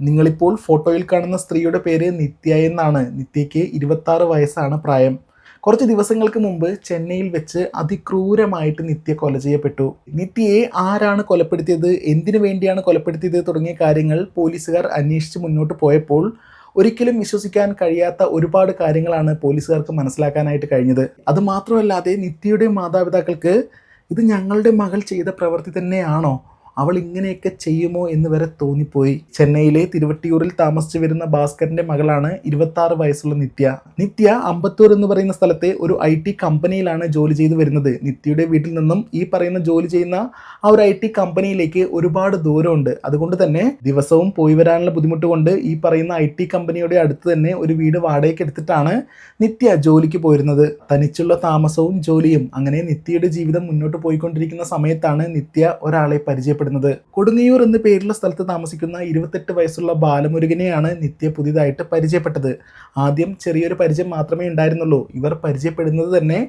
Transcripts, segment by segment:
നിങ്ങളിപ്പോൾ ഫോട്ടോയിൽ കാണുന്ന സ്ത്രീയുടെ പേര് നിത്യ എന്നാണ്. നിത്യയ്ക്ക് ഇരുപത്തി ആറ് വയസ്സാണ് പ്രായം. കുറച്ച് ദിവസങ്ങൾക്ക് മുമ്പ് ചെന്നൈയിൽ വെച്ച് അതിക്രൂരമായിട്ട് നിത്യ കൊല ചെയ്യപ്പെട്ടു. നിത്യയെ ആരാണ് കൊലപ്പെടുത്തിയത്? എന്തിനു വേണ്ടിയാണ് കൊലപ്പെടുത്തിയത്? തുടങ്ങിയ കാര്യങ്ങൾ പോലീസുകാർ അന്വേഷിച്ച് മുന്നോട്ട് പോയപ്പോൾ ഒരിക്കലും വിശ്വസിക്കാൻ കഴിയാത്ത ഒരുപാട് കാര്യങ്ങളാണ് പോലീസുകാർക്ക് മനസ്സിലാക്കാനായിട്ട് കഴിഞ്ഞത്. അത് മാത്രമല്ലാതെ നിത്യയുടെ മാതാപിതാക്കൾക്ക് ഇത് ഞങ്ങളുടെ മകൾ ചെയ്ത പ്രവൃത്തി തന്നെയാണോ? അവൾ ഇങ്ങനെയൊക്കെ ചെയ്യുമോ എന്ന് വരെ തോന്നിപ്പോയി. ചെന്നൈയിലെ തിരുവട്ടിയൂരിൽ താമസിച്ചു വരുന്ന ഭാസ്കറിന്റെ മകളാണ് ഇരുപത്തി വയസ്സുള്ള നിത്യ. നിത്യ അമ്പത്തൂർ എന്ന് പറയുന്ന സ്ഥലത്തെ ഒരു ഐ ടി കമ്പനിയിലാണ് ജോലി ചെയ്തു വരുന്നത്. നിത്യയുടെ വീട്ടിൽ നിന്നും ഈ പറയുന്ന ജോലി ചെയ്യുന്ന ആ ഒരു ഐ ടി കമ്പനിയിലേക്ക് ഒരുപാട് ദൂരമുണ്ട്. അതുകൊണ്ട് തന്നെ ദിവസവും പോയി വരാനുള്ള ബുദ്ധിമുട്ട് കൊണ്ട് ഈ പറയുന്ന ഐ ടി കമ്പനിയുടെ അടുത്ത് തന്നെ ഒരു വീട് വാടകയ്ക്ക് എടുത്തിട്ടാണ് നിത്യ ജോലിക്ക് പോയിരുന്നത്. തനിച്ചുള്ള താമസവും ജോലിയും അങ്ങനെ നിത്യയുടെ ജീവിതം മുന്നോട്ട് പോയിക്കൊണ്ടിരിക്കുന്ന സമയത്താണ് നിത്യ ഒരാളെ പരിചയപ്പെടുന്നത്. കൊടുങ്ങയൂർ എന്ന പേരുള്ള സ്ഥലത്ത് താമസിക്കുന്ന ഇരുപത്തെട്ട് വയസ്സുള്ള ബാലമുരുകനെയാണ് നിത്യ പുതിയതായിട്ട് പരിചയപ്പെട്ടത്. ആദ്യം ചെറിയൊരു പരിചയം മാത്രമേ ഉണ്ടായിരുന്നുള്ളൂ. ഇവർ പരിചയപ്പെടുന്നത് തന്നെ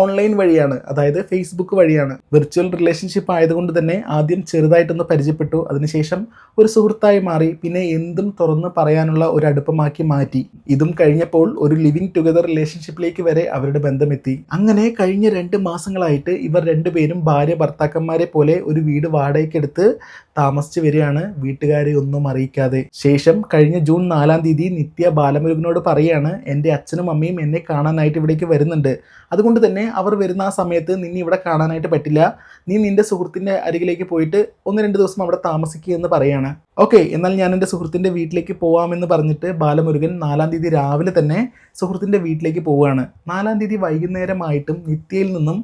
ഓൺലൈൻ വഴിയാണ് അതായത് ഫേസ്ബുക്ക് വഴിയാണ്. വിർച്വൽ റിലേഷൻഷിപ്പ് ആയതുകൊണ്ട് തന്നെ ആദ്യം ചെറുതായിട്ടൊന്ന് പരിചയപ്പെട്ടു. അതിനുശേഷം ഒരു സുഹൃത്തായി മാറി പിന്നെ എന്തും തുറന്ന് പറയാനുള്ള ഒരു അടുപ്പമാക്കി മാറ്റി. ഇതും കഴിഞ്ഞപ്പോൾ ഒരു ലിവിങ് ടുഗദർ റിലേഷൻഷിപ്പിലേക്ക് വരെ അവരുടെ ബന്ധമെത്തി. അങ്ങനെ കഴിഞ്ഞ രണ്ട് മാസങ്ങളായിട്ട് ഇവർ രണ്ടുപേരും ഭാര്യ ഭർത്താക്കന്മാരെ പോലെ ഒരു വീട് വാടകയ്ക്കെടുത്ത് താമസിച്ച് വരികയാണ് വീട്ടുകാരെ ഒന്നും അറിയിക്കാതെ. ശേഷം കഴിഞ്ഞ ജൂൺ നാലാം തീയതി നിത്യ ബാലമുരുകനോട് പറയാണ് എന്റെ അച്ഛനും അമ്മയും എന്നെ കാണാനായിട്ട് ഇവിടേക്ക് വരുന്നുണ്ട്. അതുകൊണ്ട് തന്നെ അവർ വരുന്ന ആ സമയത്ത് നിന്നെ ഇവിടെ കാണാനായിട്ട് പറ്റില്ല. നീ നിന്റെ സുഹൃത്തിന്റെ അരികിലേക്ക് പോയിട്ട് ഒന്ന് രണ്ട് ദിവസം അവിടെ താമസിക്കുക എന്ന് പറയാണ്. ഓക്കെ എന്നാൽ ഞാൻ എന്റെ സുഹൃത്തിന്റെ വീട്ടിലേക്ക് പോകാമെന്ന് പറഞ്ഞിട്ട് ബാലമുരുകൻ നാലാം തീയതി രാവിലെ തന്നെ സുഹൃത്തിന്റെ വീട്ടിലേക്ക് പോവുകയാണ് നാലാം തീയതി വൈകുന്നേരമായിട്ടും നിത്യയിൽ നിന്നും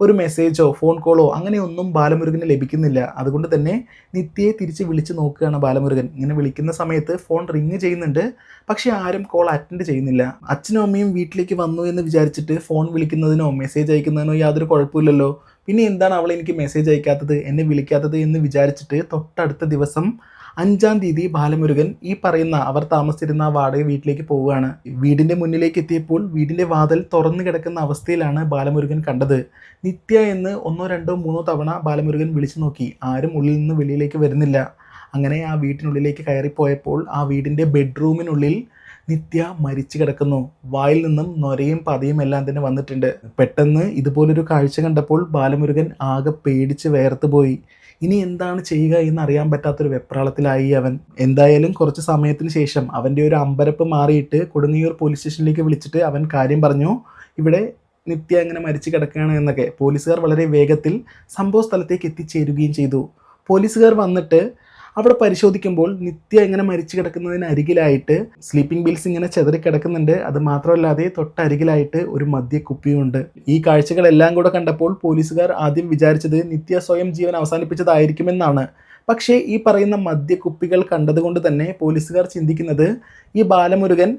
ഒരു മെസ്സേജോ ഫോൺ കോളോ അങ്ങനെയൊന്നും ബാലമുരുകന് ലഭിക്കുന്നില്ല. അതുകൊണ്ട് തന്നെ നിത്യയെ തിരിച്ച് വിളിച്ച് നോക്കുകയാണ് ബാലമുരുകൻ. ഇങ്ങനെ വിളിക്കുന്ന സമയത്ത് ഫോൺ റിങ് ചെയ്യുന്നുണ്ട്. പക്ഷേ ആരും കോൾ അറ്റൻഡ് ചെയ്യുന്നില്ല. അച്ഛനും അമ്മയും വീട്ടിലേക്ക് വന്നു എന്ന് വിചാരിച്ചിട്ട് ഫോൺ വിളിക്കുന്നതിനോ മെസ്സേജ് അയക്കുന്നതിനോ യാതൊരു കുഴപ്പമില്ലല്ലോ. പിന്നെ എന്താണ് അവൾ എനിക്ക് മെസ്സേജ് അയക്കാത്തത് എന്നെ വിളിക്കാത്തത് എന്ന് വിചാരിച്ചിട്ട് തൊട്ടടുത്ത ദിവസം അഞ്ചാം തീയതി ബാലമുരുകൻ ഈ പറയുന്ന അവർ താമസിച്ചിരുന്ന ആ വാടക വീട്ടിലേക്ക് പോവുകയാണ്. വീടിന്റെ മുന്നിലേക്ക് എത്തിയപ്പോൾ വീടിന്റെ വാതിൽ തുറന്നു കിടക്കുന്ന അവസ്ഥയിലാണ് ബാലമുരുകൻ കണ്ടത്. നിത്യ എന്ന് ഒന്നോ രണ്ടോ മൂന്നോ തവണ ബാലമുരുകൻ വിളിച്ചു നോക്കി. ആരും ഉള്ളിൽ നിന്ന് വെളിയിലേക്ക് വരുന്നില്ല. അങ്ങനെ ആ വീട്ടിനുള്ളിലേക്ക് കയറിപ്പോയപ്പോൾ ആ വീടിന്റെ ബെഡ്റൂമിനുള്ളിൽ നിത്യ മരിച്ചു കിടക്കുന്നു. വായിൽ നിന്നും നൊരയും പതയും എല്ലാം തന്നെ വന്നിട്ടുണ്ട്. പെട്ടെന്ന് ഇതുപോലൊരു കാഴ്ച കണ്ടപ്പോൾ ബാലമുരുകൻ ആകെ പേടിച്ച് വേർത്ത് പോയി. ഇനി എന്താണ് ചെയ്യുക എന്ന് അറിയാൻ പറ്റാത്തൊരു വെപ്രാളത്തിലായി അവൻ. എന്തായാലും കുറച്ച് സമയത്തിന് ശേഷം അവന്റെ ഒരു അമ്പരപ്പ് മാറിയിട്ട് കൊടുങ്ങിയൂർ പോലീസ് സ്റ്റേഷനിലേക്ക് വിളിച്ചിട്ട് അവൻ കാര്യം പറഞ്ഞു. ഇവിടെ നിത്യ അങ്ങനെ മരിച്ചു കിടക്കുകയാണ് എന്നൊക്കെ. പോലീസുകാർ വളരെ വേഗത്തിൽ സംഭവ സ്ഥലത്തേക്ക് എത്തിച്ചേരുകയും ചെയ്തു. പോലീസുകാർ വന്നിട്ട് അവിടെ പരിശോധിക്കുമ്പോൾ നിത്യ ഇങ്ങനെ മരിച്ചു കിടക്കുന്നതിന് അരികിലായിട്ട് സ്ലീപ്പിംഗ് ബിൽസ് ഇങ്ങനെ ചെതറി കിടക്കുന്നുണ്ട്. അത് മാത്രമല്ലാതെ തൊട്ടരികിലായിട്ട് ഒരു മദ്യക്കുപ്പിയുണ്ട് ഈ കാഴ്ചകളെല്ലാം കൂടെ കണ്ടപ്പോൾ പോലീസുകാർ ആദ്യം വിചാരിച്ചത് നിത്യ സ്വയം ജീവൻ അവസാനിപ്പിച്ചതായിരിക്കുമെന്നാണ്. പക്ഷേ ഈ പറയുന്ന മദ്യക്കുപ്പികൾ കണ്ടതുകൊണ്ട് തന്നെ പോലീസുകാർ ചിന്തിക്കുന്നത് ഈ ബാലമുരുകൻ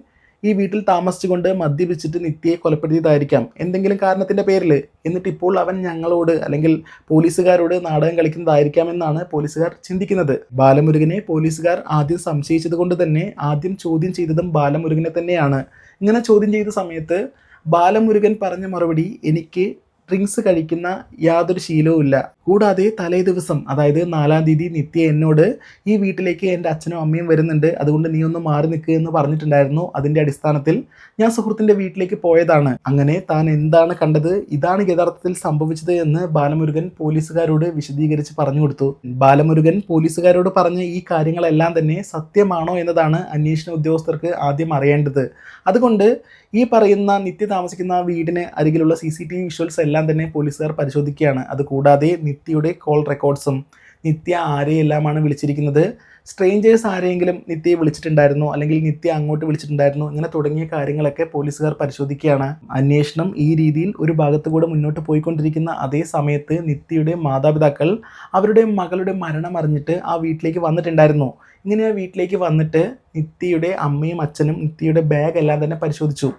ഈ വീട്ടിൽ താമസിച്ചുകൊണ്ട് മദ്യപിച്ചിട്ട് നിത്യയെ കൊലപ്പെടുത്തിയതായിരിക്കാം. എന്തെങ്കിലും കാരണത്തിന്റെ പേരിൽ എന്നിട്ട് ഇപ്പോൾ അവൻ ഞങ്ങളോട് അല്ലെങ്കിൽ പോലീസുകാരോട് നാടകം കളിക്കുന്നതായിരിക്കാം എന്നാണ് പോലീസുകാർ ചിന്തിക്കുന്നത്. ബാലമുരുകനെ പോലീസുകാർ ആദ്യം സംശയിച്ചത് കൊണ്ട് തന്നെ ആദ്യം ചോദ്യം ചെയ്തതും ബാലമുരുകനെ തന്നെയാണ്. ഇങ്ങനെ ചോദ്യം ചെയ്ത സമയത്ത് ബാലമുരുകൻ പറഞ്ഞ മറുപടി എനിക്ക് ഡ്രിങ്ക്സ് കഴിക്കുന്ന യാതൊരു ശീലവും ഇല്ല. കൂടാതെ തലേ ദിവസം അതായത് നാലാം തീയതി നിത്യ എന്നോട് ഈ വീട്ടിലേക്ക് എന്റെ അച്ഛനും അമ്മയും വരുന്നുണ്ട്. അതുകൊണ്ട് നീ ഒന്ന് മാറി നിൽക്കുക എന്ന് പറഞ്ഞിട്ടുണ്ടായിരുന്നു. അതിന്റെ അടിസ്ഥാനത്തിൽ ഞാൻ സുഹൃത്തിന്റെ വീട്ടിലേക്ക് പോയതാണ്. അങ്ങനെ താൻ എന്താണ് കണ്ടത്? ഇതാണ് യഥാർത്ഥത്തിൽ സംഭവിച്ചത് എന്ന് ബാലമുരുകൻ പോലീസുകാരോട് വിശദീകരിച്ച് പറഞ്ഞു കൊടുത്തു. ബാലമുരുകൻ പോലീസുകാരോട് പറഞ്ഞ ഈ കാര്യങ്ങളെല്ലാം തന്നെ സത്യമാണോ എന്നതാണ് അന്വേഷണ ഉദ്യോഗസ്ഥർക്ക് ആദ്യം അറിയേണ്ടത്. അതുകൊണ്ട് ഈ പറയുന്ന നിത്യ താമസിക്കുന്ന വീടിന് അരികിലുള്ള C C T V visuals എല്ലാം തന്നെ പോലീസുകാർ പരിശോധിക്കുകയാണ്. അതുകൂടാതെ നിത്യയുടെ കോൾ റെക്കോർഡ്സും നിത്യ ആരെയെല്ലാമാണ് വിളിച്ചിരിക്കുന്നത്? സ്ട്രേഞ്ചേഴ്സ് ആരെയെങ്കിലും നിത്യയെ വിളിച്ചിട്ടുണ്ടായിരുന്നോ? അല്ലെങ്കിൽ നിത്യ അങ്ങോട്ട് വിളിച്ചിട്ടുണ്ടായിരുന്നോ? ഇങ്ങനെ തുടങ്ങിയ കാര്യങ്ങളൊക്കെ പോലീസുകാർ പരിശോധിക്കുകയാണ്. അന്വേഷണം ഈ രീതിയിൽ ഒരു ഭാഗത്തു കൂടെ മുന്നോട്ട് പോയിക്കൊണ്ടിരിക്കുന്ന അതേ സമയത്ത് നിത്യയുടെ മാതാപിതാക്കൾ അവരുടെ മകളുടെ മരണം അറിഞ്ഞിട്ട് ആ വീട്ടിലേക്ക് വന്നിട്ടുണ്ടായിരുന്നു. ഇങ്ങനെ ആ വീട്ടിലേക്ക് വന്നിട്ട് നിത്യയുടെ അമ്മയും അച്ഛനും നിത്യയുടെ ബാഗ് എല്ലാം തന്നെ പരിശോധിച്ചു.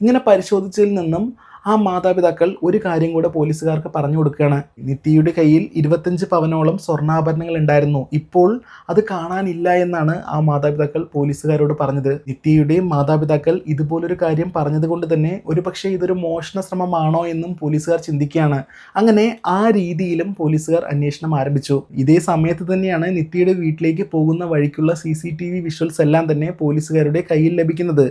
ഇങ്ങനെ പരിശോധിച്ചതിൽ നിന്നും ആ മാതാപിതാക്കൾ ഒരു കാര്യം കൂടെ പോലീസുകാർക്ക് പറഞ്ഞു കൊടുക്കുകയാണ്. നിത്യയുടെ കയ്യിൽ ഇരുപത്തഞ്ച് പവനോളം സ്വർണാഭരണങ്ങൾ ഉണ്ടായിരുന്നു. ഇപ്പോൾ അത് കാണാനില്ല എന്നാണ് ആ മാതാപിതാക്കൾ പോലീസുകാരോട് പറഞ്ഞത്. നിത്യയുടെയും മാതാപിതാക്കൾ ഇതുപോലൊരു കാര്യം പറഞ്ഞതുകൊണ്ട് തന്നെ ഒരു പക്ഷേ ഇതൊരു മോഷണ ശ്രമമാണോ എന്നും പോലീസുകാർ ചിന്തിക്കുകയാണ്. അങ്ങനെ ആ രീതിയിലും പോലീസുകാർ അന്വേഷണം ആരംഭിച്ചു. ഇതേ സമയത്ത് തന്നെയാണ് നിത്യയുടെ വീട്ടിലേക്ക് പോകുന്ന വഴിക്കുള്ള സി വിഷ്വൽസ് എല്ലാം തന്നെ പോലീസുകാരുടെ കയ്യിൽ ലഭിക്കുന്നത്.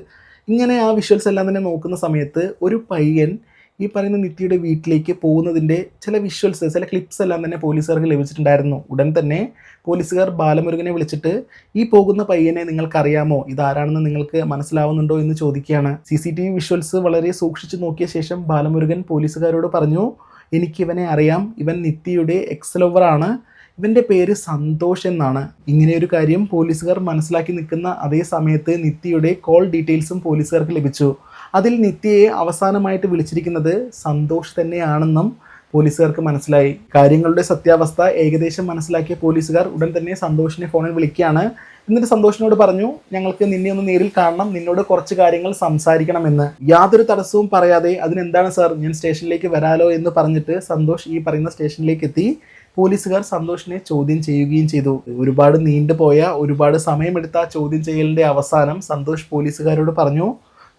ഇങ്ങനെ ആ വിഷ്വൽസ് എല്ലാം തന്നെ നോക്കുന്ന സമയത്ത് ഒരു പയ്യൻ ഈ പറയുന്ന നിത്യയുടെ വീട്ടിലേക്ക് പോകുന്നതിന്റെ ചില വിഷ്വൽസ് ചില ക്ലിപ്സ് എല്ലാം തന്നെ പോലീസുകാർക്ക് ലഭിച്ചിട്ടുണ്ടായിരുന്നു. ഉടൻ തന്നെ പോലീസുകാർ ബാലമുരുകനെ വിളിച്ചിട്ട് ഈ പോകുന്ന പയ്യനെ നിങ്ങൾക്കറിയാമോ? ഇതാരാണെന്ന് നിങ്ങൾക്ക് മനസ്സിലാവുന്നുണ്ടോ? എന്ന് ചോദിക്കുകയാണ്. C C T V visuals വളരെ സൂക്ഷിച്ചു നോക്കിയ ശേഷം ബാലമുരുകൻ പോലീസുകാരോട് പറഞ്ഞു എനിക്കിവനെ അറിയാം. ഇവൻ നിത്യയുടെ എക്സ് ലവറാണ് ഇവന്റെ പേര് സന്തോഷ് എന്നാണ്. ഇങ്ങനെ ഒരു കാര്യം പോലീസുകാർ മനസ്സിലാക്കി നിൽക്കുന്ന അതേ സമയത്ത് നിത്യയുടെ കോൾ ഡീറ്റെയിൽസും പോലീസുകാർക്ക് ലഭിച്ചു. അതിൽ നിത്യയെ അവസാനമായിട്ട് വിളിച്ചിരിക്കുന്നത് സന്തോഷ് തന്നെയാണെന്നും പോലീസുകാർക്ക് മനസ്സിലായി. കാര്യങ്ങളുടെ സത്യാവസ്ഥ ഏകദേശം മനസ്സിലാക്കിയ പോലീസുകാർ ഉടൻ തന്നെ സന്തോഷിനെ ഫോണിൽ വിളിക്കുകയാണ്. എന്നിട്ട് സന്തോഷിനോട് പറഞ്ഞു ഞങ്ങൾക്ക് നിന്നെ ഒന്ന് നേരിൽ കാണണം നിന്നോട് കുറച്ച് കാര്യങ്ങൾ സംസാരിക്കണമെന്ന്. യാതൊരു തടസ്സവും പറയാതെ അതിനെന്താണ് സാർ ഞാൻ സ്റ്റേഷനിലേക്ക് വരാലോ എന്ന് പറഞ്ഞിട്ട് സന്തോഷ് ഈ പറയുന്ന സ്റ്റേഷനിലേക്ക് എത്തി. പോലീസുകാർ സന്തോഷിനെ ചോദ്യം ചെയ്യുകയും ചെയ്തു. ഒരുപാട് നീണ്ടുപോയ ഒരുപാട് സമയമെടുത്ത ചോദ്യം ചെയ്യലിന്റെ അവസാനം സന്തോഷ് പോലീസുകാരോട് പറഞ്ഞു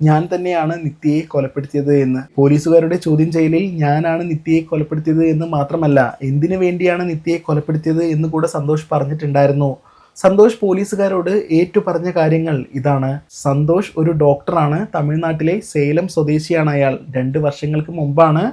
ഞാൻ തന്നെയാണ് നിത്യയെ കൊലപ്പെടുത്തിയത് എന്ന്. പോലീസുകാരുടെ ചോദ്യം ചെയ്യലിൽ ഞാനാണ് നിത്യയെ കൊലപ്പെടുത്തിയത് എന്ന് മാത്രമല്ല എന്തിനു വേണ്ടിയാണ് നിത്യയെ കൊലപ്പെടുത്തിയത് എന്ന് കൂടെ സന്തോഷ് പറഞ്ഞിട്ടുണ്ടായിരുന്നു. സന്തോഷ് പോലീസുകാരോട് ഏറ്റു പറഞ്ഞ കാര്യങ്ങൾ ഇതാണ്. സന്തോഷ് ഒരു ഡോക്ടറാണ് തമിഴ്നാട്ടിലെ സേലം സ്വദേശിയാണ് അയാൾ. രണ്ട് വർഷങ്ങൾക്ക് മുമ്പാണ്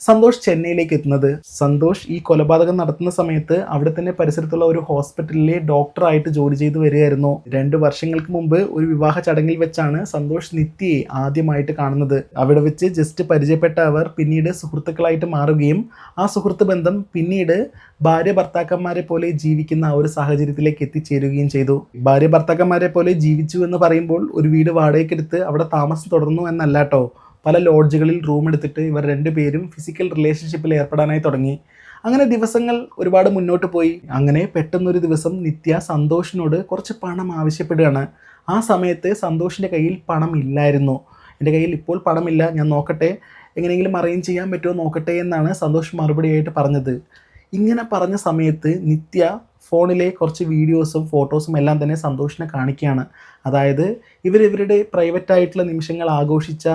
സന്തോഷ് ചെന്നൈയിലേക്ക് എത്തുന്നത്. സന്തോഷ് ഈ കൊലപാതകം നടത്തുന്ന സമയത്ത് അവിടെ തന്നെ പരിസരത്തുള്ള ഒരു ഹോസ്പിറ്റലിലെ ഡോക്ടറായിട്ട് ജോലി ചെയ്തു വരികയായിരുന്നു. രണ്ട് വർഷങ്ങൾക്ക് മുമ്പ് ഒരു വിവാഹ ചടങ്ങിൽ വെച്ചാണ് സന്തോഷ് നിത്യയെ ആദ്യമായിട്ട് കാണുന്നത്. അവിടെ വെച്ച് ജസ്റ്റ് പരിചയപ്പെട്ട അവർ പിന്നീട് സുഹൃത്തുക്കളായിട്ട് മാറുകയും ആ സുഹൃത്ത് ബന്ധം പിന്നീട് ഭാര്യ ഭർത്താക്കന്മാരെ പോലെ ജീവിക്കുന്ന ആ ഒരു സാഹചര്യത്തിലേക്ക് എത്തിച്ചേരുകയും ചെയ്തു. ഭാര്യ ഭർത്താക്കന്മാരെ പോലെ ജീവിച്ചു എന്ന് പറയുമ്പോൾ ഒരു വീട് വാടകയ്ക്കെടുത്ത് അവിടെ താമസം തുടർന്നു എന്നല്ല കേട്ടോ പല ലോഡ്ജുകളിൽ റൂം എടുത്തിട്ട് ഇവർ രണ്ടുപേരും ഫിസിക്കൽ റിലേഷൻഷിപ്പിൽ ഏർപ്പെടാനായി തുടങ്ങി. അങ്ങനെ ദിവസങ്ങൾ ഒരുപാട് മുന്നോട്ട് പോയി. അങ്ങനെ പെട്ടെന്നൊരു ദിവസം നിത്യ സന്തോഷിനോട് കുറച്ച് പണം ആവശ്യപ്പെടുകയാണ്. ആ സമയത്ത് സന്തോഷിന്റെ കയ്യിൽ പണം ഇല്ലായിരുന്നു. എന്റെ കയ്യിൽ ഇപ്പോൾ പണമില്ല. ഞാൻ നോക്കട്ടെ. എങ്ങനെയെങ്കിലും അറേഞ്ച് ചെയ്യാൻ പറ്റുമോ? നോക്കട്ടെ എന്നാണ് സന്തോഷ് മറുപടിയായിട്ട് പറഞ്ഞത്. ഇങ്ങനെ പറഞ്ഞ സമയത്ത് നിത്യ ഫോണിലെ കുറച്ച് വീഡിയോസും ഫോട്ടോസും എല്ലാം തന്നെ സന്തോഷിനെ കാണിക്കുകയാണ്. അതായത് ഇവർ ഇവരുടെ പ്രൈവറ്റ് ആയിട്ടുള്ള നിമിഷങ്ങൾ ആഘോഷിച്ച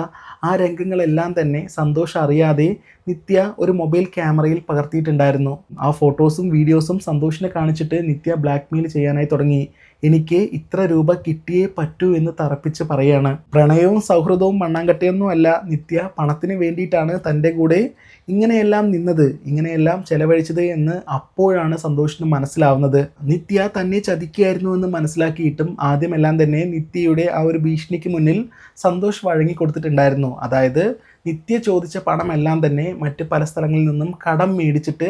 ആ രംഗങ്ങളെല്ലാം തന്നെ സന്തോഷം അറിയാതെ നിത്യ ഒരു മൊബൈൽ ക്യാമറയിൽ പകർത്തിയിട്ടുണ്ടായിരുന്നു. ആ ഫോട്ടോസും വീഡിയോസും സന്തോഷിനെ കാണിച്ചിട്ട് നിത്യ ബ്ലാക്ക്മെയിൽ ചെയ്യാനായി തുടങ്ങി. എനിക്ക് ഇത്ര രൂപ കിട്ടിയേ പറ്റൂ എന്ന് തറപ്പിച്ച് പറയാണ്. പ്രണയവും സൗഹൃദവും മണ്ണാങ്കട്ടയൊന്നും അല്ല. നിത്യ പണത്തിന് വേണ്ടിയിട്ടാണ് തന്റെ കൂടെ ഇങ്ങനെയെല്ലാം നിന്നത് ഇങ്ങനെയെല്ലാം ചെലവഴിച്ചത് എന്ന് അപ്പോഴാണ് സന്തോഷിന് മനസ്സിലാവുന്നത്. നിത്യ തന്നെ ചതിക്കുകയായിരുന്നു എന്ന് മനസ്സിലാക്കിയിട്ടും ആദ്യമെല്ലാം തന്നെ നിത്യയുടെ ആ ഒരു ഭീഷണിക്ക് മുന്നിൽ സന്തോഷ് വഴങ്ങി കൊടുത്തിട്ടുണ്ടായിരുന്നു അതായത് നിത്യ ചോദിച്ച പണമെല്ലാം തന്നെ മറ്റ് പല സ്ഥലങ്ങളിൽ നിന്നും കടം മേടിച്ചിട്ട്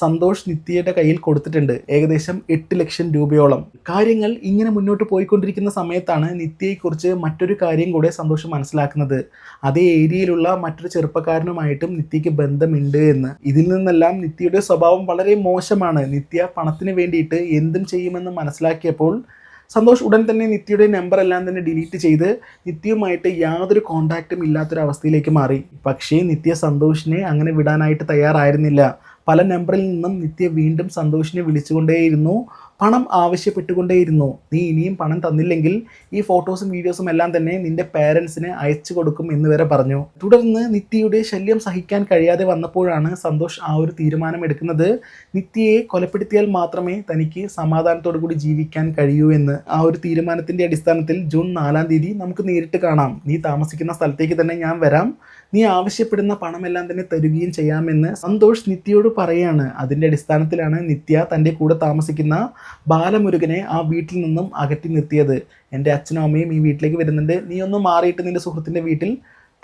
സന്തോഷ് നിത്യയുടെ കയ്യിൽ കൊടുത്തിട്ടുണ്ട്. ഏകദേശം എട്ട് ലക്ഷം രൂപയോളം. കാര്യങ്ങൾ ഇങ്ങനെ മുന്നോട്ട് പോയിക്കൊണ്ടിരിക്കുന്ന സമയത്താണ് നിത്യയെക്കുറിച്ച് മറ്റൊരു കാര്യം കൂടെ സന്തോഷം മനസ്സിലാക്കുന്നത്. അതേ ഏരിയയിലുള്ള മറ്റൊരു ചെറുപ്പക്കാരനുമായിട്ടും നിത്യയ്ക്ക് ബന്ധമുണ്ട് എന്ന്. ഇതിൽ നിന്നെല്ലാം നിത്യയുടെ സ്വഭാവം വളരെ മോശമാണ്. നിത്യ പണത്തിന് വേണ്ടിയിട്ട് എന്തും ചെയ്യുമെന്ന് മനസ്സിലാക്കിയപ്പോൾ സന്തോഷ് ഉടൻ തന്നെ നിത്യയുടെ നമ്പർ എല്ലാം തന്നെ ഡിലീറ്റ് ചെയ്ത് നിത്യയുമായിട്ട് യാതൊരു കോണ്ടാക്റ്റും ഇല്ലാത്തൊരു അവസ്ഥയിലേക്ക് മാറി. പക്ഷേ നിത്യ സന്തോഷിനെ അങ്ങനെ വിടാനായിട്ട് തയ്യാറായിരുന്നില്ല. പല നമ്പറിൽ നിന്നും നിത്യ വീണ്ടും സന്തോഷിനെ വിളിച്ചുകൊണ്ടേയിരുന്നു. പണം ആവശ്യപ്പെട്ടുകൊണ്ടേയിരുന്നു. നീ ഇനിയും പണം തന്നില്ലെങ്കിൽ ഈ ഫോട്ടോസും വീഡിയോസും എല്ലാം തന്നെ നിന്റെ പേരൻസിന് അയച്ചു കൊടുക്കും എന്ന് വരെ പറഞ്ഞു. തുടർന്ന് നിത്യയുടെ ശല്യം സഹിക്കാൻ കഴിയാതെ വന്നപ്പോഴാണ് സന്തോഷ് ആ ഒരു തീരുമാനം എടുക്കുന്നത് നിത്യയെ കൊലപ്പെടുത്തിയാൽ മാത്രമേ തനിക്ക് സമാധാനത്തോടു കൂടി ജീവിക്കാൻ കഴിയൂ എന്ന്. ആ ഒരു തീരുമാനത്തിന്റെ അടിസ്ഥാനത്തിൽ ജൂൺ നാലാം തീയതി നമുക്ക് നേരിട്ട് കാണാം. നീ താമസിക്കുന്ന സ്ഥലത്തേക്ക് തന്നെ ഞാൻ വരാം. നീ ആവശ്യപ്പെടുന്ന പണമെല്ലാം തന്നെ തരുകയും ചെയ്യാമെന്ന് സന്തോഷ് നിത്യയോട് പറയാണ്. അതിന്റെ അടിസ്ഥാനത്തിലാണ് നിത്യ തന്റെ കൂടെ താമസിക്കുന്ന ബാലമുരുകനെ ആ വീട്ടിൽ നിന്നും അകറ്റി നിർത്തിയത്. എന്റെ അച്ഛനും അമ്മയും ഈ വീട്ടിലേക്ക് വരുന്നുണ്ട്. നീ ഒന്ന് മാറിയിട്ട് നിന്റെ സുഹൃത്തിന്റെ വീട്ടിൽ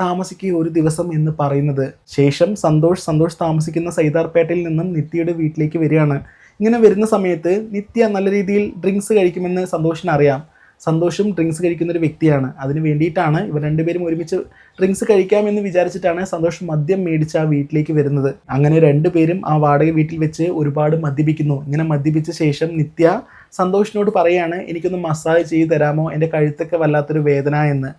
താമസിക്കുക ഒരു ദിവസം എന്ന് പറയുന്നത് ശേഷം സന്തോഷ് സന്തോഷ് താമസിക്കുന്ന സൈതാർപേട്ടയിൽ നിന്നും നിത്യയുടെ വീട്ടിലേക്ക് വരികയാണ്. ഇങ്ങനെ വരുന്ന സമയത്ത് നിത്യ നല്ല രീതിയിൽ ഡ്രിങ്ക്സ് കഴിക്കുമെന്ന് സന്തോഷിന് അറിയാം. സന്തോഷും ഡ്രിങ്ക്സ് കഴിക്കുന്ന ഒരു വ്യക്തിയാണ്. അതിന് വേണ്ടിയിട്ടാണ് ഇവർ രണ്ടുപേരും ഒരുമിച്ച് ഡ്രിങ്ക്സ് കഴിക്കാമെന്ന് വിചാരിച്ചിട്ടാണ് സന്തോഷം മദ്യം മേടിച്ച് ആ വീട്ടിലേക്ക് വരുന്നത്. അങ്ങനെ രണ്ടുപേരും ആ വാടക വീട്ടിൽ വെച്ച് ഒരുപാട് മദ്യപിക്കുന്നു. ഇങ്ങനെ മദ്യപിച്ച ശേഷം നിത്യ സന്തോഷിനോട് പറയാണ് എനിക്കൊന്ന് മസാജ് ചെയ്തു തരാമോ? എന്റെ കഴുത്തൊക്കെ വല്ലാത്തൊരു വേദന എന്ന്.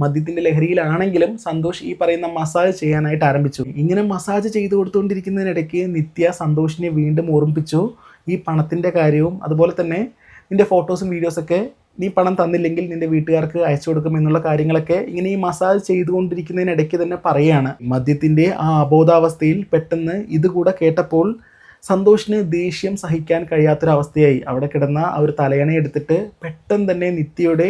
മദ്യത്തിന്റെ ലഹരിയിലാണെങ്കിലും സന്തോഷ് ഈ പറയുന്ന മസാജ് ചെയ്യാനായിട്ട് ആരംഭിച്ചു. ഇങ്ങനെ മസാജ് ചെയ്തു കൊടുത്തുകൊണ്ടിരിക്കുന്നതിനിടയ്ക്ക് നിത്യ സന്തോഷിനെ വീണ്ടും ഓർമ്മിപ്പിച്ചു. ഈ പണത്തിന്റെ കാര്യവും അതുപോലെ തന്നെ നിന്റെ ഫോട്ടോസും വീഡിയോസൊക്കെ നീ പണം തന്നില്ലെങ്കിൽ നിന്റെ വീട്ടുകാർക്ക് അയച്ചു കൊടുക്കും എന്നുള്ള കാര്യങ്ങളൊക്കെ ഇങ്ങനെ ഈ മസാജ് ചെയ്തുകൊണ്ടിരിക്കുന്നതിനിടയ്ക്ക് തന്നെ പറയാണ്. മദ്യത്തിന്റെ ആ അബോധാവസ്ഥയിൽ പെട്ടെന്ന് ഇത് കൂടെ കേട്ടപ്പോൾ സന്തോഷിന് ദേഷ്യം സഹിക്കാൻ കഴിയാത്തൊരവസ്ഥയായി. അവിടെ കിടന്ന ആ ഒരു തലയണ എടുത്തിട്ട് പെട്ടെന്ന് തന്നെ നിത്യയുടെ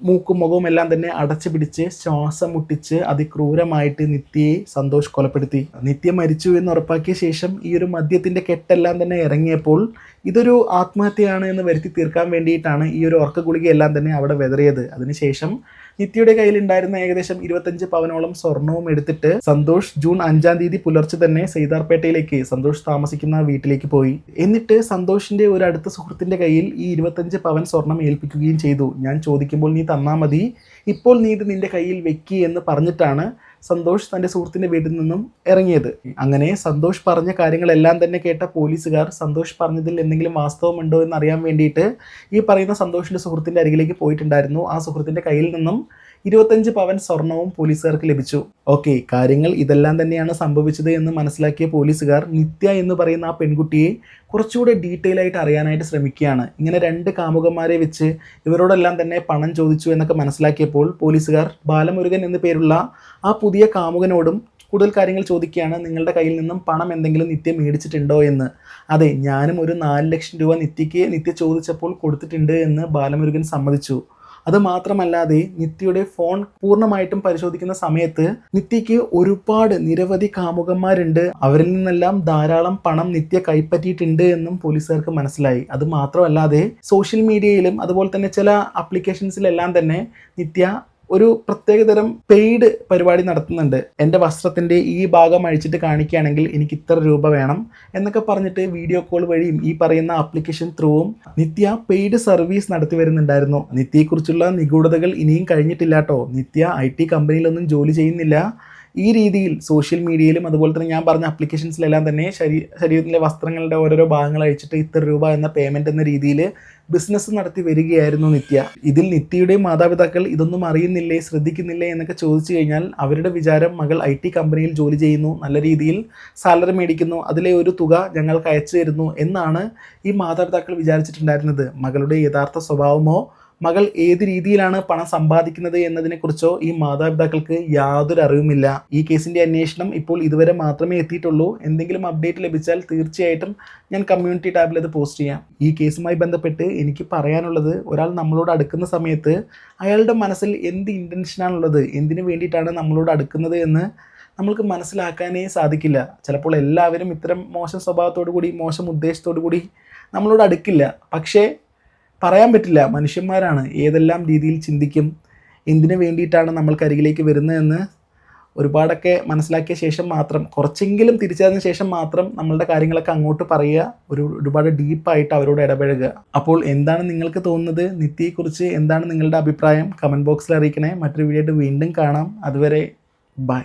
മൂക്കും മുഖവും എല്ലാം തന്നെ അടച്ചു പിടിച്ച് ശ്വാസം മുട്ടിച്ച് അതിക്രൂരമായിട്ട് നിത്യയെ സന്തോഷ് കൊലപ്പെടുത്തി. നിത്യ മരിച്ചു എന്ന് ഉറപ്പാക്കിയ ശേഷം ഈ ഒരു മദ്യത്തിന്റെ കെട്ടെല്ലാം തന്നെ ഇറങ്ങിയപ്പോൾ ഇതൊരു ആത്മഹത്യയാണ് എന്ന് വരുത്തി തീർക്കാൻ വേണ്ടിയിട്ടാണ് ഈ ഒരു ഉറക്ക ഗുളികയെല്ലാം തന്നെ അവിടെ വെതറിയത്. അതിനുശേഷം നിത്യയുടെ കയ്യിലുണ്ടായിരുന്ന ഏകദേശം ഇരുപത്തഞ്ച് പവനോളം സ്വർണവും എടുത്തിട്ട് സന്തോഷ് ജൂൺ അഞ്ചാം തീയതി പുലർച്ചെ തന്നെ സൈതാർപേട്ടയിലേക്ക് സന്തോഷ് താമസിക്കുന്ന വീട്ടിലേക്ക് പോയി. എന്നിട്ട് സന്തോഷിന്റെ ഒരു അടുത്ത സുഹൃത്തിന്റെ കയ്യിൽ ഈ ഇരുപത്തഞ്ച് പവൻ സ്വർണം ഏൽപ്പിക്കുകയും ചെയ്തു. ഞാൻ ചോദിക്കുമ്പോൾ നീ തന്നാ മതി. ഇപ്പോൾ നീ ഇത് നിന്റെ കയ്യിൽ വെക്കി എന്ന് പറഞ്ഞിട്ടാണ് സന്തോഷ് തന്റെ സുഹൃത്തിന്റെ വീട്ടിൽ നിന്നും ഇറങ്ങിയത്. അങ്ങനെ സന്തോഷ് പറഞ്ഞ കാര്യങ്ങളെല്ലാം തന്നെ കേട്ട പോലീസുകാർ സന്തോഷ് പറഞ്ഞതിൽ എന്തെങ്കിലും വാസ്തവമുണ്ടോ എന്ന് അറിയാൻ വേണ്ടിയിട്ട് ഈ പറയുന്ന സന്തോഷിന്റെ സുഹൃത്തിന്റെ അരികിലേക്ക് പോയിട്ടുണ്ടായിരുന്നു. ആ സുഹൃത്തിന്റെ കയ്യിൽ നിന്നും ഇരുപത്തഞ്ച് പവൻ സ്വർണവും പോലീസുകാർക്ക് ലഭിച്ചു. ഓക്കെ കാര്യങ്ങൾ ഇതെല്ലാം തന്നെയാണ് സംഭവിച്ചത് എന്ന് മനസ്സിലാക്കിയ പോലീസുകാർ നിത്യ എന്ന് പറയുന്ന ആ പെൺകുട്ടിയെ കുറച്ചുകൂടെ ഡീറ്റെയിൽ ആയിട്ട് അറിയാനായിട്ട് ശ്രമിക്കുകയാണ്. ഇങ്ങനെ രണ്ട് കാമുകന്മാരെ വെച്ച് ഇവരോടെല്ലാം തന്നെ പണം ചോദിച്ചു എന്നൊക്കെ മനസ്സിലാക്കിയപ്പോൾ പോലീസുകാർ ബാലമുരുകൻ എന്നു പേരുള്ള ആ പുതിയ കാമുകനോടും കൂടുതൽ കാര്യങ്ങൾ ചോദിക്കുകയാണ് നിങ്ങളുടെ കയ്യിൽ നിന്നും പണം എന്തെങ്കിലും നിത്യം മേടിച്ചിട്ടുണ്ടോ എന്ന്? അതെ ഞാനും ഒരു നാല് ലക്ഷം രൂപ നിത്യയ്ക്ക് നിത്യ ചോദിച്ചപ്പോൾ കൊടുത്തിട്ടുണ്ട് എന്ന് ബാലമുരുകൻ സമ്മതിച്ചു. അത് മാത്രമല്ലാതെ നിത്യയുടെ ഫോൺ പൂർണമായിട്ടും പരിശോധിക്കുന്ന സമയത്ത് നിത്യയ്ക്ക് ഒരുപാട് നിരവധി കാമുകന്മാരുണ്ട്. അവരിൽ നിന്നെല്ലാം ധാരാളം പണം നിത്യ കൈപ്പറ്റിയിട്ടുണ്ട് എന്നും പോലീസുകാർക്ക് മനസ്സിലായി. അത് മാത്രമല്ലാതെ സോഷ്യൽ മീഡിയയിലും അതുപോലെ തന്നെ ചില ആപ്ലിക്കേഷൻസിലെല്ലാം തന്നെ നിത്യ ഒരു പ്രത്യേകതരം പെയ്ഡ് പരിപാടി നടത്തുന്നുണ്ട്. എന്റെ വസ്ത്രത്തിന്റെ ഈ ഭാഗം അഴിച്ചിട്ട് കാണിക്കുകയാണെങ്കിൽ എനിക്ക് ഇത്ര രൂപ വേണം എന്നൊക്കെ പറഞ്ഞിട്ട് വീഡിയോ കോൾ വഴിയും ഈ പറയുന്ന ആപ്ലിക്കേഷൻ ത്രൂവും നിത്യ പെയ്ഡ് സർവീസ് നടത്തി വരുന്നുണ്ടായിരുന്നു. നിത്യയെക്കുറിച്ചുള്ള നിഗൂഢതകൾ ഇനിയും കഴിഞ്ഞിട്ടില്ല കേട്ടോ. നിത്യ ഐ ടി കമ്പനിയിലൊന്നും ജോലി ചെയ്യുന്നില്ല. ഈ രീതിയിൽ സോഷ്യൽ മീഡിയയിലും അതുപോലെ തന്നെ ഞാൻ പറഞ്ഞ ആപ്ലിക്കേഷൻസിലെല്ലാം തന്നെ ശരീ ശരീരത്തിലെ വസ്ത്രങ്ങളുടെ ഓരോരോ ഭാഗങ്ങൾ അഴിച്ചിട്ട് ഇത്ര രൂപ എന്ന പേയ്മെന്റ് എന്ന രീതിയിൽ ബിസിനസ് നടത്തി വരികയായിരുന്നു നിത്യ. ഇതിൽ നിത്യയുടെ മാതാപിതാക്കൾ ഇതൊന്നും അറിയുന്നില്ലേ ശ്രദ്ധിക്കുന്നില്ലേ എന്നൊക്കെ ചോദിച്ചു കഴിഞ്ഞാൽ അവരുടെ വിചാരം മകൾ ഐ ടി കമ്പനിയിൽ ജോലി ചെയ്യുന്നു നല്ല രീതിയിൽ സാലറി മേടിക്കുന്നു അതിലെ ഒരു തുക ഞങ്ങൾക്ക് അയച്ചു തരുന്നു എന്നാണ് ഈ മാതാപിതാക്കൾ വിചാരിച്ചിട്ടുണ്ടായിരുന്നത്. മകളുടെ യഥാർത്ഥ സ്വഭാവമോ മകൾ ഏത് രീതിയിലാണ് പണം സമ്പാദിക്കുന്നത് എന്നതിനെക്കുറിച്ചോ ഈ മാതാപിതാക്കൾക്ക് യാതൊരു അറിവുമില്ല ഈ കേസിന്റെ അന്വേഷണം ഇപ്പോൾ ഇതുവരെ മാത്രമേ എത്തിയിട്ടുള്ളൂ. എന്തെങ്കിലും അപ്ഡേറ്റ് ലഭിച്ചാൽ തീർച്ചയായിട്ടും ഞാൻ കമ്മ്യൂണിറ്റി ടാബിൽ അത് പോസ്റ്റ് ചെയ്യാം. ഈ കേസുമായി ബന്ധപ്പെട്ട് എനിക്ക് പറയാനുള്ളത് ഒരാൾ നമ്മളോട് അടുക്കുന്ന സമയത്ത് അയാളുടെ മനസ്സിൽ എന്ത് ഇന്റൻഷനാണുള്ളത് എന്തിനു വേണ്ടിയിട്ടാണ് നമ്മളോട് അടുക്കുന്നത് എന്ന് നമ്മൾക്ക് മനസ്സിലാക്കാനേ സാധിക്കില്ല. ചിലപ്പോൾ എല്ലാവരും ഇത്തരം മോശം സ്വഭാവത്തോടു കൂടി മോശം ഉദ്ദേശത്തോടു കൂടി നമ്മളോട് അടുക്കില്ല. പക്ഷേ പറയാൻ പറ്റില്ല. മനുഷ്യന്മാരാണ്. ഏതെല്ലാം രീതിയിൽ ചിന്തിക്കും എന്തിനു വേണ്ടിയിട്ടാണ് നമ്മൾ കരികിലേക്ക് വരുന്നതെന്ന് ഒരുപാടൊക്കെ മനസ്സിലാക്കിയ ശേഷം മാത്രം കുറച്ചെങ്കിലും തിരിച്ചറിഞ്ഞ ശേഷം മാത്രം നമ്മളുടെ കാര്യങ്ങളൊക്കെ അങ്ങോട്ട് പറയുക ഒരു ഒരുപാട് ഡീപ്പായിട്ട് അവരോട് ഇടപഴകുക. അപ്പോൾ എന്താണ് നിങ്ങൾക്ക് തോന്നുന്നത്? നിത്യയെക്കുറിച്ച് എന്താണ് നിങ്ങളുടെ അഭിപ്രായം? കമന്റ് ബോക്സിൽ അറിയിക്കണേ. മറ്റൊരു വീഡിയോ ആയിട്ട് വീണ്ടും കാണാം. അതുവരെ ബൈ